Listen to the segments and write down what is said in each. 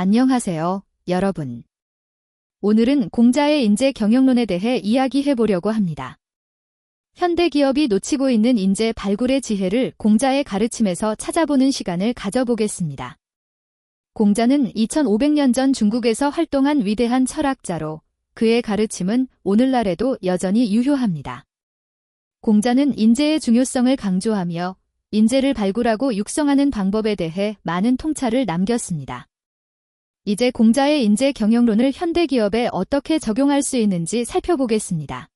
안녕하세요, 여러분. 오늘은 공자의 인재 경영론에 대해 이야기해 보려고 합니다. 현대 기업이 놓치고 있는 인재 발굴의 지혜를 공자의 가르침에서 찾아보는 시간을 가져보겠습니다. 공자는 2500년 전 중국에서 활동한 위대한 철학자로 그의 가르침은 오늘날에도 여전히 유효합니다. 공자는 인재의 중요성을 강조하며 인재를 발굴하고 육성하는 방법에 대해 많은 통찰을 남겼습니다. 이제 공자의 인재 경영론을 현대 기업에 어떻게 적용할 수 있는지 살펴보겠습니다.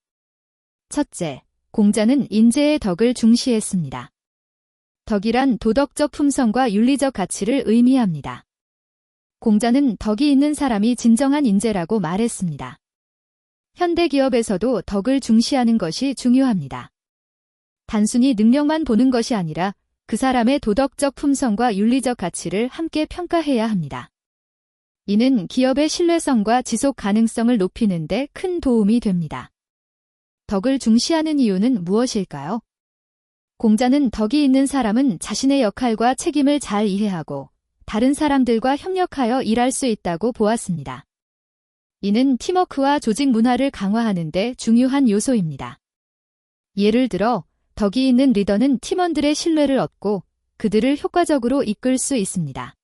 첫째, 공자는 인재의 덕을 중시했습니다. 덕이란 도덕적 품성과 윤리적 가치를 의미합니다. 공자는 덕이 있는 사람이 진정한 인재라고 말했습니다. 현대 기업에서도 덕을 중시하는 것이 중요합니다. 단순히 능력만 보는 것이 아니라 그 사람의 도덕적 품성과 윤리적 가치를 함께 평가해야 합니다. 이는 기업의 신뢰성과 지속 가능성을 높이는 데 큰 도움이 됩니다. 덕을 중시하는 이유는 무엇일까요? 공자는 덕이 있는 사람은 자신의 역할과 책임을 잘 이해하고 다른 사람들과 협력하여 일할 수 있다고 보았습니다. 이는 팀워크와 조직 문화를 강화하는 데 중요한 요소입니다. 예를 들어, 덕이 있는 리더는 팀원들의 신뢰를 얻고 그들을 효과적으로 이끌 수 있습니다.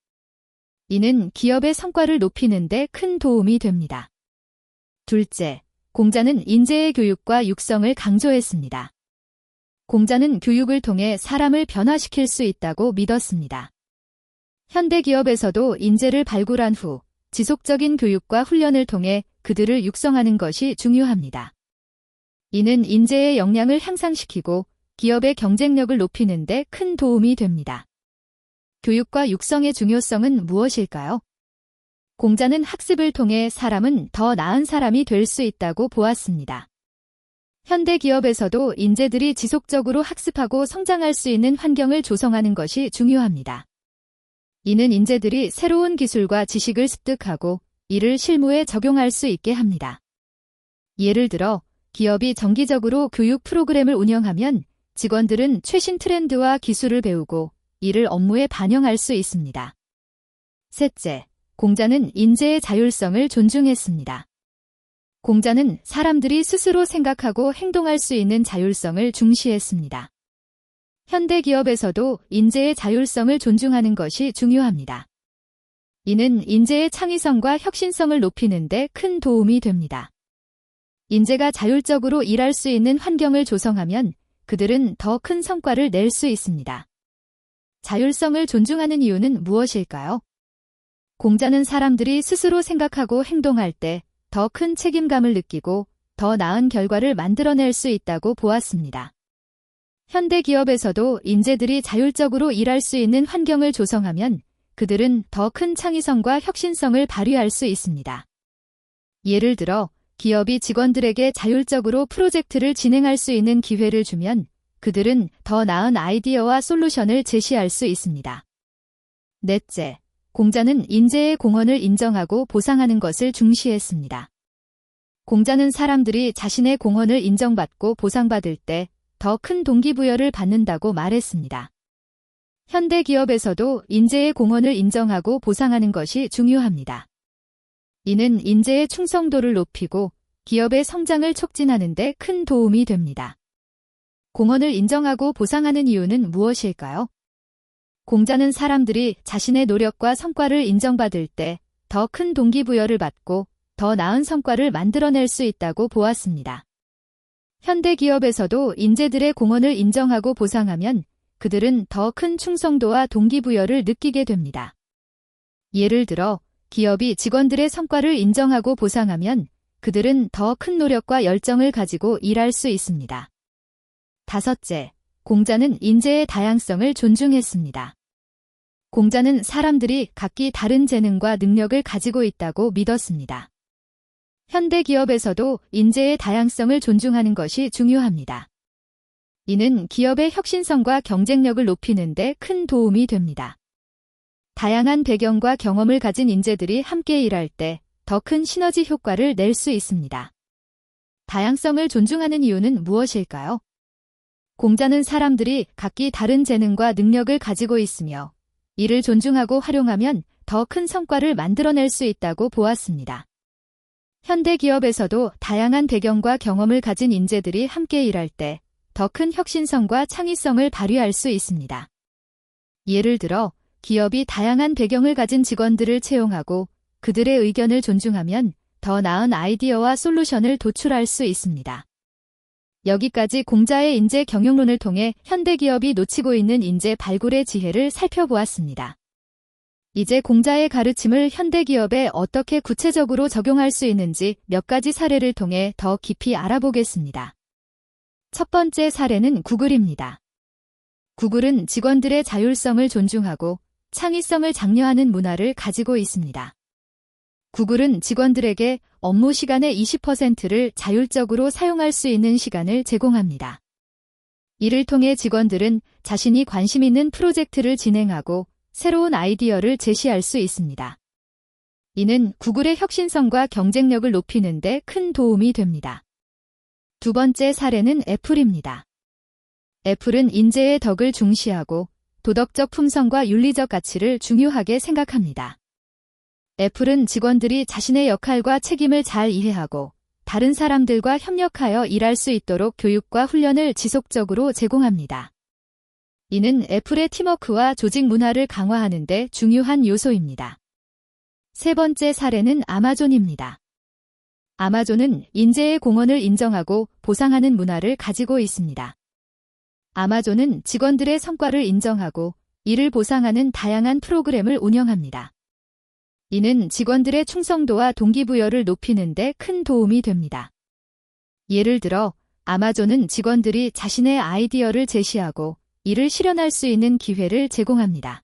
이는 기업의 성과를 높이는 데 큰 도움이 됩니다. 둘째, 공자는 인재의 교육과 육성을 강조했습니다. 공자는 교육을 통해 사람을 변화시킬 수 있다고 믿었습니다. 현대 기업에서도 인재를 발굴한 후 지속적인 교육과 훈련을 통해 그들을 육성하는 것이 중요합니다. 이는 인재의 역량을 향상시키고 기업의 경쟁력을 높이는 데 큰 도움이 됩니다. 교육과 육성의 중요성은 무엇일까요? 공자는 학습을 통해 사람은 더 나은 사람이 될 수 있다고 보았습니다. 현대 기업에서도 인재들이 지속적으로 학습하고 성장할 수 있는 환경을 조성하는 것이 중요합니다. 이는 인재들이 새로운 기술과 지식을 습득하고 이를 실무에 적용할 수 있게 합니다. 예를 들어 기업이 정기적으로 교육 프로그램을 운영하면 직원들은 최신 트렌드와 기술을 배우고 이를 업무에 반영할 수 있습니다. 셋째, 공자는 인재의 자율성을 존중했습니다. 공자는 사람들이 스스로 생각하고 행동할 수 있는 자율성을 중시했습니다. 현대 기업에서도 인재의 자율성을 존중하는 것이 중요합니다. 이는 인재의 창의성과 혁신성을 높이는 데 큰 도움이 됩니다. 인재가 자율적으로 일할 수 있는 환경을 조성하면 그들은 더 큰 성과를 낼 수 있습니다. 자율성을 존중하는 이유는 무엇일까요? 공자는 사람들이 스스로 생각하고 행동할 때 더 큰 책임감을 느끼고 더 나은 결과를 만들어낼 수 있다고 보았습니다. 현대 기업에서도 인재들이 자율적으로 일할 수 있는 환경을 조성하면 그들은 더 큰 창의성과 혁신성을 발휘할 수 있습니다. 예를 들어 기업이 직원들에게 자율적으로 프로젝트를 진행할 수 있는 기회를 주면 그들은 더 나은 아이디어와 솔루션을 제시할 수 있습니다. 넷째, 공자는 인재의 공헌을 인정하고 보상하는 것을 중시했습니다. 공자는 사람들이 자신의 공헌을 인정받고 보상받을 때 더 큰 동기부여를 받는다고 말했습니다. 현대 기업에서도 인재의 공헌을 인정하고 보상하는 것이 중요합니다. 이는 인재의 충성도를 높이고 기업의 성장을 촉진하는 데 큰 도움이 됩니다. 공헌을 인정하고 보상하는 이유는 무엇일까요? 공자는 사람들이 자신의 노력과 성과를 인정받을 때 더 큰 동기부여를 받고 더 나은 성과를 만들어낼 수 있다고 보았습니다. 현대 기업에서도 인재들의 공헌을 인정하고 보상하면 그들은 더 큰 충성도와 동기부여를 느끼게 됩니다. 예를 들어 기업이 직원들의 성과를 인정하고 보상하면 그들은 더 큰 노력과 열정을 가지고 일할 수 있습니다. 다섯째, 공자는 인재의 다양성을 존중했습니다. 공자는 사람들이 각기 다른 재능과 능력을 가지고 있다고 믿었습니다. 현대 기업에서도 인재의 다양성을 존중하는 것이 중요합니다. 이는 기업의 혁신성과 경쟁력을 높이는 데 큰 도움이 됩니다. 다양한 배경과 경험을 가진 인재들이 함께 일할 때 더 큰 시너지 효과를 낼 수 있습니다. 다양성을 존중하는 이유는 무엇일까요? 공자는 사람들이 각기 다른 재능과 능력을 가지고 있으며 이를 존중하고 활용하면 더 큰 성과를 만들어낼 수 있다고 보았습니다. 현대 기업에서도 다양한 배경과 경험을 가진 인재들이 함께 일할 때 더 큰 혁신성과 창의성을 발휘할 수 있습니다. 예를 들어 기업이 다양한 배경을 가진 직원들을 채용하고 그들의 의견을 존중하면 더 나은 아이디어와 솔루션을 도출할 수 있습니다. 여기까지 공자의 인재 경영론을 통해 현대 기업이 놓치고 있는 인재 발굴의 지혜를 살펴보았습니다. 이제 공자의 가르침을 현대 기업에 어떻게 구체적으로 적용할 수 있는지 몇 가지 사례를 통해 더 깊이 알아보겠습니다. 첫 번째 사례는 구글입니다. 구글은 직원들의 자율성을 존중하고 창의성을 장려하는 문화를 가지고 있습니다. 구글은 직원들에게 업무 시간의 20%를 자율적으로 사용할 수 있는 시간을 제공합니다. 이를 통해 직원들은 자신이 관심 있는 프로젝트를 진행하고 새로운 아이디어를 제시할 수 있습니다. 이는 구글의 혁신성과 경쟁력을 높이는 데 큰 도움이 됩니다. 두 번째 사례는 애플입니다. 애플은 인재의 덕을 중시하고 도덕적 품성과 윤리적 가치를 중요하게 생각합니다. 애플은 직원들이 자신의 역할과 책임을 잘 이해하고 다른 사람들과 협력하여 일할 수 있도록 교육과 훈련을 지속적으로 제공합니다. 이는 애플의 팀워크와 조직 문화를 강화하는 데 중요한 요소입니다. 세 번째 사례는 아마존입니다. 아마존은 인재의 공헌을 인정하고 보상하는 문화를 가지고 있습니다. 아마존은 직원들의 성과를 인정하고 이를 보상하는 다양한 프로그램을 운영합니다. 이는 직원들의 충성도와 동기부여를 높이는 데 큰 도움이 됩니다. 예를 들어 아마존은 직원들이 자신의 아이디어를 제시하고 이를 실현할 수 있는 기회를 제공합니다.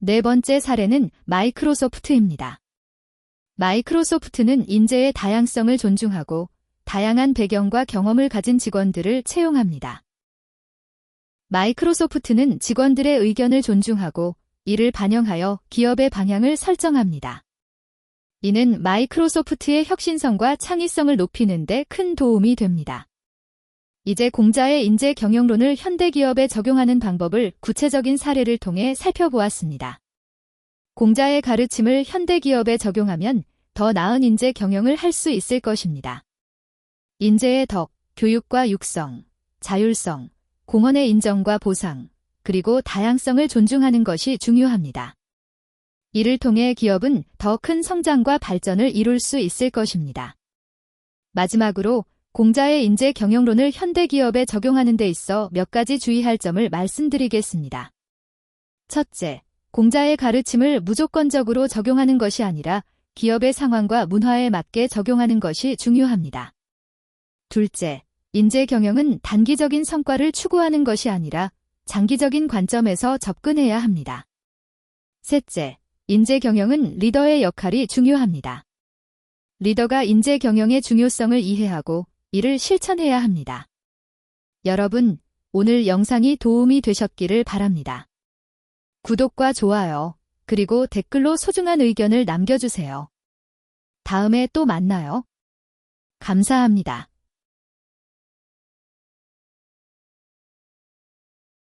네 번째 사례는 마이크로소프트입니다. 마이크로소프트는 인재의 다양성을 존중하고 다양한 배경과 경험을 가진 직원들을 채용합니다. 마이크로소프트는 직원들의 의견을 존중하고 이를 반영하여 기업의 방향을 설정합니다. 이는 마이크로소프트의 혁신성과 창의성을 높이는 데 큰 도움이 됩니다. 이제 공자의 인재 경영론을 현대 기업에 적용하는 방법을 구체적인 사례를 통해 살펴보았습니다. 공자의 가르침을 현대 기업에 적용하면 더 나은 인재 경영을 할 수 있을 것입니다. 인재의 덕, 교육과 육성, 자율성, 공헌의 인정과 보상, 그리고 다양성을 존중하는 것이 중요합니다. 이를 통해 기업은 더 큰 성장과 발전을 이룰 수 있을 것입니다. 마지막으로 공자의 인재 경영론을 현대 기업에 적용하는 데 있어 몇 가지 주의할 점을 말씀드리겠습니다. 첫째, 공자의 가르침을 무조건적으로 적용하는 것이 아니라 기업의 상황과 문화에 맞게 적용하는 것이 중요합니다. 둘째, 인재 경영은 단기적인 성과를 추구하는 것이 아니라 장기적인 관점에서 접근해야 합니다. 셋째, 인재 경영은 리더의 역할이 중요합니다. 리더가 인재 경영의 중요성을 이해하고 이를 실천해야 합니다. 여러분, 오늘 영상이 도움이 되셨기를 바랍니다. 구독과 좋아요, 그리고 댓글로 소중한 의견을 남겨주세요. 다음에 또 만나요. 감사합니다.